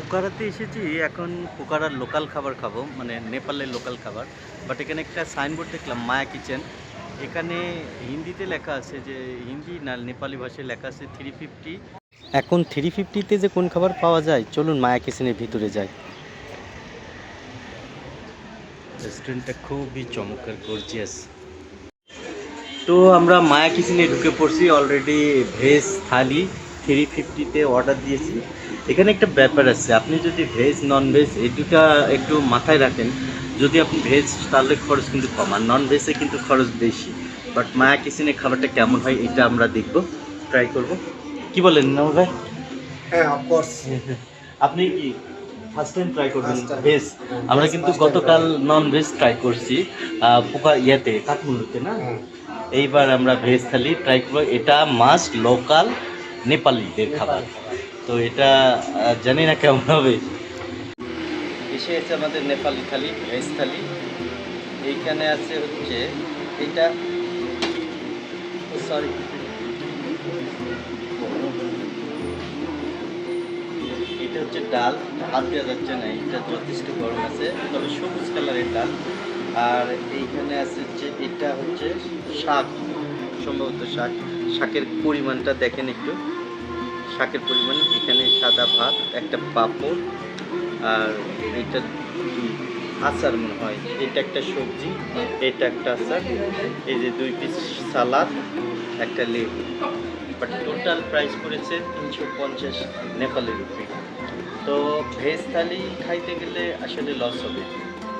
পোকারাতে এসেছি, এখন পোকারার লোকাল খাবার খাব মানে নেপালের লোকাল খাবার। বাট এখানে একটা সাইনবোর্ড দেখলাম মায়া কিচেন এখানে হিন্দিতে লেখা আছে যে, হিন্দি না, নেপালি ভাষায় লেখা আছে থ্রি ফিফটি এখন থ্রি ফিফটিতে যে কোন খাবার পাওয়া যায়, চলুন মায়া কিচেনের ভিতরে যাই। রেস্টুরেন্টটা খুবই চমৎকার গর্জিয়াস তো আমরা মায়া কিচেনে ঢুকে পড়ছি অলরেডি ভেজ থালি। থ্রি ফিফটিতে অর্ডার দিয়েছি। এখানে একটা ব্যাপার আছে আপনি যদি ভেজ নন ভেজ এই দুটা একটু মাথায় রাখেন। যদি আপনি ভেজ তাহলে খরচ কিন্তু কম আর নন ভেজে কিন্তু খরচ বেশি। বাট মায়া কিচেনে খাবারটা কেমন হয় এটা আমরা দেখব। ট্রাই করব। কি বলেন না ভাই? হ্যাঁ অফকোর্স আপনি কি ফার্স্ট টাইম ট্রাই করবেন ভেজ আমরা কিন্তু গতকাল নন ভেজ ট্রাই করছি পোকা ইয়েতে কাঠমান্ডুতে না? এইবার আমরা ভেজ থালি ট্রাই করব। এটা মাস্ট লোকাল নেপালিদের খাবার। তো এটা জানি না কেমন হবে। এসে আছে আমাদের নেপালি থালি ভেজ থালি। এইখানে আছে হচ্ছে এটা সরি এটা হচ্ছে ডাল হাত দেওয়া যাচ্ছে না, এটা যথেষ্ট গরম আছে, তবে সবুজ কালারের ডাল। আর এইখানে আছে হচ্ছে, এটা হচ্ছে শাক, সম্ভবত শাক। শাকের পরিমাণটা দেখেন একটু। শাকের পরিমাণ, এখানে সাদা ভাত, একটা পাঁপড়, আর এটা আচার মনে হয়। এটা একটা সবজি, এটা একটা আচার। এই যে দুই পিস সালাদ, একটা লেবু। বাট টোটাল প্রাইস পড়েছে তিনশো পঞ্চাশ নেপালি রুপি তো ভেজ থালি খাইতে গেলে আসলে লস হবে।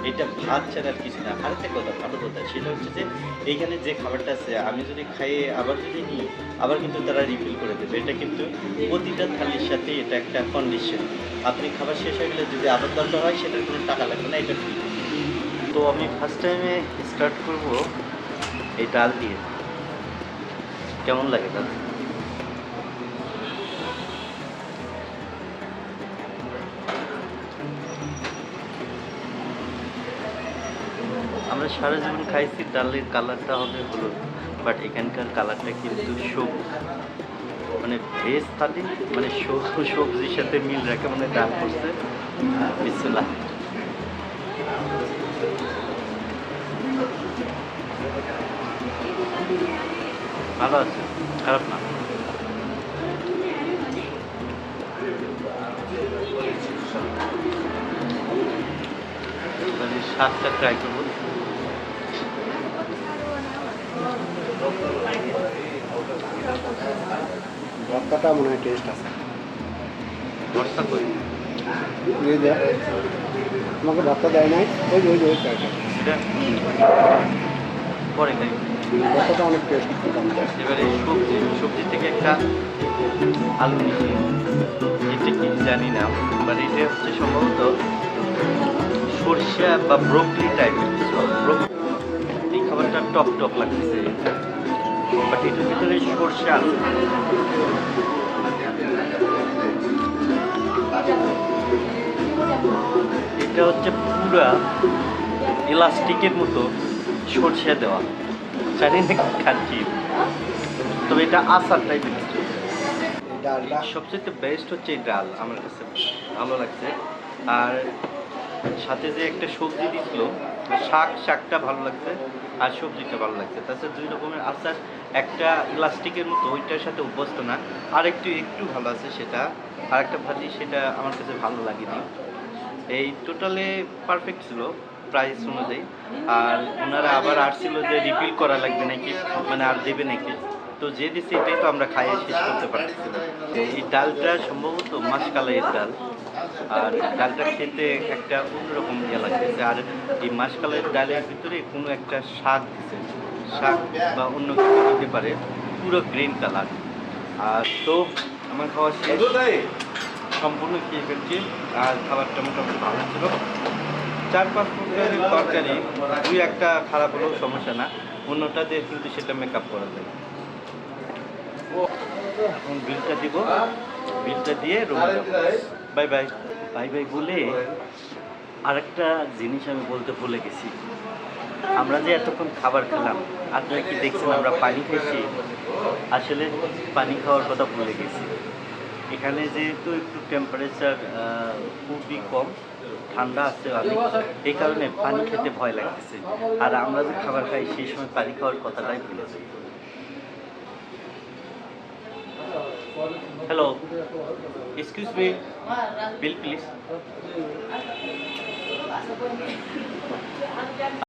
এটা ভাত ছাড়া কিছু না। আরেকটা কথা ভালো কথা, সেটা হচ্ছে যে এইখানে যে খাবারটা আছে, আমি যদি খাইয়ে আবার যদি নিই, আবার কিন্তু তারা রিফিল করে দেবে। এটা কিন্তু প্রতিটা থালির সাথে এটা একটা কন্ডিশন আপনি খাবার শেষ হয়ে গেলে যদি আবার দরকার হয়, সেটার কোনো টাকা লাগবে না, এটা ফ্রি তো আমি ফার্স্ট টাইমে স্টার্ট করব এই ডাল দিয়ে। কেমন লাগে ডাল আমরা সারা জীবন খাইছি, ডালের কালারটা হবে হলুদ বাট এখানকার কালারটা কিন্তু সবুজ। মানে ভেজ থালি মানে সব- সবজির সাথে মিল রাখে মানে ডাল করছে। বিসমিল্লাহ। ভালো আছে? খারাপ না মানে স্বাদটা ট্রাই করব। ভর্তাটা মনে হয় টেস্ট আছে। ভর্তা করি দিয়ে দেয় আমাকে ভর্তা দেয় নাই ওই ওই ওই পরে খাই ভর্তাটা অনেক টেস্ট এবারে সবজি সবজি থেকে একটা আলু নিচ্ছি এটা কি জানি না বাট এটা হচ্ছে সম্ভবত সরষা বা ব্রোকলি টাইপের কিছু এই খাবারটা টক টক লাগতেছে। বাট এটার ভিতরে সরষে আলু এটা হচ্ছে পুরা ইলাস্টিকের মতো সরষে দেওয়া। জানি না খাচ্ছি। তবে এটা আসার টাইপের কিছু। ডালটা? সবচেয়ে বেস্ট হচ্ছে এই ডাল আমার কাছে ভালো লাগছে। আর সাথে যে একটা সবজি দিছিল শাক, শাকটা ভালো লাগছে আর সবজিটা ভালো লাগছে। তাছাড়া দুই রকমের আচার, একটা প্লাস্টিকের মতো, ওইটার সাথে অভ্যস্ত না আর একটু একটু ভালো আছে সেটা। আর একটা ভাজি, সেটা আমার কাছে ভালো লাগেনি। এই টোটালে পারফেক্ট ছিল প্রাইস অনুযায়ী। আর ওনারা আবার আসছিল যে রিফিল করা লাগবে নাকি মানে আর দেবে নাকি? তো যে দিচ্ছে এটাই তো আমরা খাইয়ে শেষ করতে পারতেছি না। এই ডালটা সম্ভবত মাসকালাইয়ের ডাল। আর ডালটা খেতে একটা অন্যরকম ইয়ে লাগতেছে। আর এই মাসকালাইয়ের ডালের ভিতরে কোনো একটা শাক দিছে। শাক বা অন্য কিছু হতে পারে। পুরো গ্রিন কালার। আর তো আমার খাওয়া শেষ। সম্পূর্ণ খেয়ে ফেলছি। আর খাবারটা মোটামুটি ভালো ছিল। চার পাঁচ প্রকারের তরকারি। দুই একটা খারাপ হলেও সমস্যা না। অন্যটা দিয়ে কিন্তু সেটা মেকআপ করা যায়। এখন বিলটা দিব। বিলটা দিয়ে রুমে বাই বাই বাই বাই বলে আরেকটা জিনিস আমি বলতে ভুলে গেছি। আমরা যে এতক্ষণ খাবার খেলাম, আপনারা কি দেখছেন আমরা পানি খেয়েছি? আসলে পানি খাওয়ার কথা ভুলে গেছি। এখানে যেহেতু একটু টেম্পারেচার খুবই কম, ঠান্ডা আছে অনেক এই কারণে পানি খেতে ভয় লাগতেছে। আর আমরা যে খাবার খাই, সেই সময় পানি খাওয়ার কথাটাই ভুলে যাই। Hello. Excuse me. Bill, please.